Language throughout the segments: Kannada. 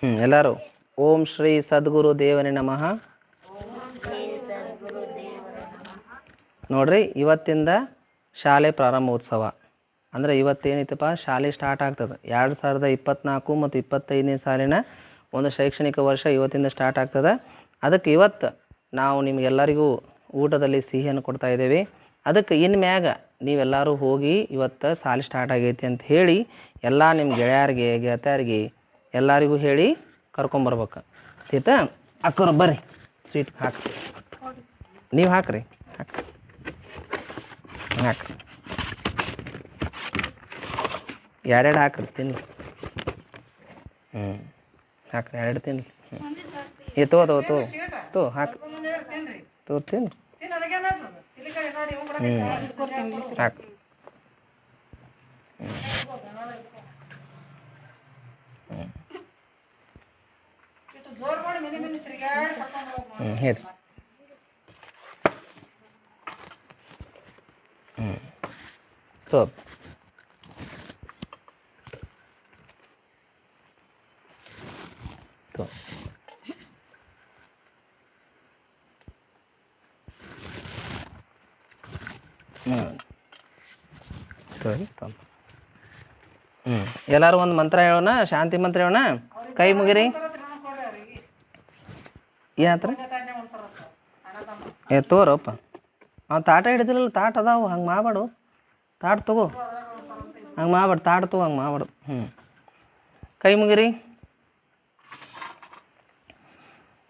ಹ್ಞೂ ಎಲ್ಲರೂ? ಓಂ ಶ್ರೀ ಸದ್ಗುರು ದೇವನೇ ನಮಃ. ನೋಡ್ರಿ, ಇವತ್ತಿಂದ ಶಾಲೆ ಪ್ರಾರಂಭೋತ್ಸವ. ಅಂದರೆ ಇವತ್ತೇನೈತಪ್ಪ ಶಾಲೆ ಸ್ಟಾರ್ಟ್ ಆಗ್ತದೆ. ಎರಡು ಸಾವಿರದ ಇಪ್ಪತ್ನಾಲ್ಕು ಮತ್ತು ಇಪ್ಪತ್ತೈದನೇ ಸಾಲಿನ ಒಂದು ಶೈಕ್ಷಣಿಕ ವರ್ಷ ಇವತ್ತಿಂದ ಸ್ಟಾರ್ಟ್ ಆಗ್ತದ. ಅದಕ್ಕೆ ಇವತ್ತು ನಾವು ನಿಮಗೆಲ್ಲರಿಗೂ ಊಟದಲ್ಲಿ ಸಿಹಿಯನ್ನು ಕೊಡ್ತಾ ಇದ್ದೇವೆ. ಅದಕ್ಕೆ ಇನ್ನು ಮ್ಯಾಗ ನೀವೆಲ್ಲರೂ ಹೋಗಿ ಇವತ್ತು ಸಾಲಿ ಸ್ಟಾರ್ಟ್ ಆಗೈತಿ ಅಂತ ಹೇಳಿ ಎಲ್ಲ ನಿಮ್ಮ ಗೆಳೆಯರಿಗೆ, ಗೆಳತಿಯರಿಗೆ ಎಲ್ಲರಿಗೂ ಹೇಳಿ ಕರ್ಕೊಂಬರ್ಬೇಕು. ಆಯ್ತಾ ಅಕ್ಕರ ಬರ್ರಿ. ಸ್ವೀಟ್ ಹಾಕಿ. ನೀವು ಹಾಕ್ರಿ. ಹಾಕ್ರಿ ಹಾಕ್ರಿ ಎರಡೆರಡು ಹಾಕ್ರಿ ತಿನ್ನಿ ಹ್ಞೂ ಹಾಕ್ರಿ ಎರಡು ತಿನ್ನಿ ಏ ತೋ ತೋ ತೋ ತೋ ಹಾಕಿ. ತಿನ್ನು ಹ್ಞೂ ಹಾಕು ಹ್ಞೂ ಹೇಳಿ ಹ್ಞೂ ತಗೋ ತಗೋ ಹ್ಞೂ ಸರಿ ಹ್ಞೂ ಎಲ್ಲರೂ ಒಂದು ಮಂತ್ರ ಹೇಳೋಣ, ಶಾಂತಿ ಮಂತ್ರ ಹೇಳೋಣ? ಕೈ ಮುಗಿರಿ. ಏನತ್ರ? ಏ, ತೋರಪ್ಪ. ಅವ್ ತಾಟ ಹಿಡಿದಿಲ್ಲ ತಾಟ ಅದಾವು. ಹಂಗೆ ಮಾಡಬೇಡು. ತಾಟ್ ತಗೋ. ಹಂಗೆ ಮಾಡ್ಬೇಡ, ತಾಟ್ ತಗೋ, ಹಂಗೆ ಮಾಡ್ಬೇಡು. ಹ್ಞೂ ಕೈ ಮುಗಿರಿ.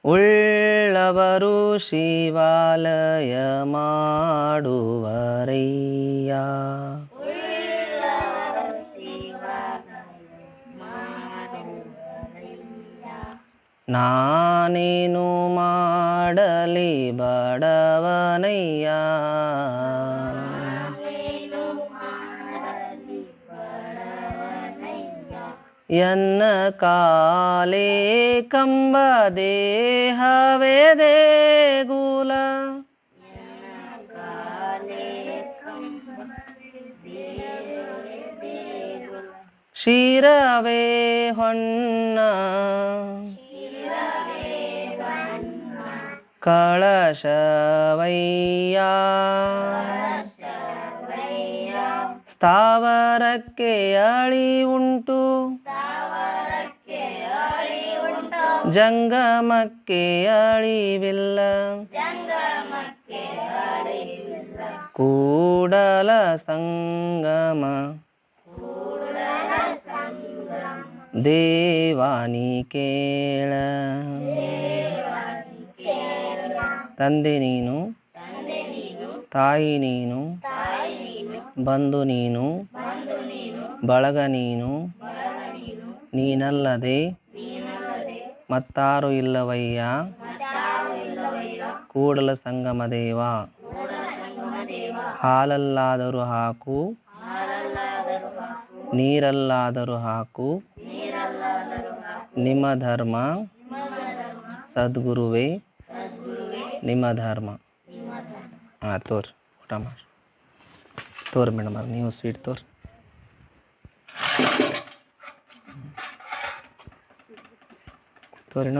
ಉಳ್ಳವರು ಶಿವಾಲಯ ಮಾಡುವರಯ್ಯ. ನಾನೇನು ಮಾಡಲಿ ಬಡವನಯ್ಯ ಎನ್ನ ಕಾಲೇ ಕಂಬ ದೇಹವೇ ದೇಗುಲ ಶಿರವೇ ಹೊನ್ನ ಕಳಶವಯ್ಯ. ಸ್ಥಾವರಕ್ಕೆ ಅಳಿ ಉಂಟು. ಜಂಗಮಕ್ಕೆ ಅಳಿವಿಲ್ಲ. ಕೂಡಲ ಸಂಗಮ. ದೇವಾನಿ ಕೇಳ. ತಂದೆ ನೀನು. ತಾಯಿ ನೀನು. ಬಂಧು ನೀನು. ಬಳಗ ನೀನು. ನೀನಲ್ಲದೆ ಮತ್ತಾರು ಇಲ್ಲವಯ್ಯ. ಕೂಡಲ ಸಂಗಮ ದೇವ. ಹಾಲಲ್ಲಾದರೂ ಹಾಕು. ನೀರಲ್ಲಾದರೂ ಹಾಕು. ನಿಮ್ಮ ಧರ್ಮ. ಸದ್ಗುರುವೇ. ನಿಮ್ಮ ಧರ್ಮ. ಹಾಂ ತೋರಿ ಊಟ ಮಾಡಿ. ತೋರಿ ಮೇಡಮ್ ಅವ್ರು ನೀವು ಸ್ವೀಟ್ ತೋರಿ. ತೋರಿ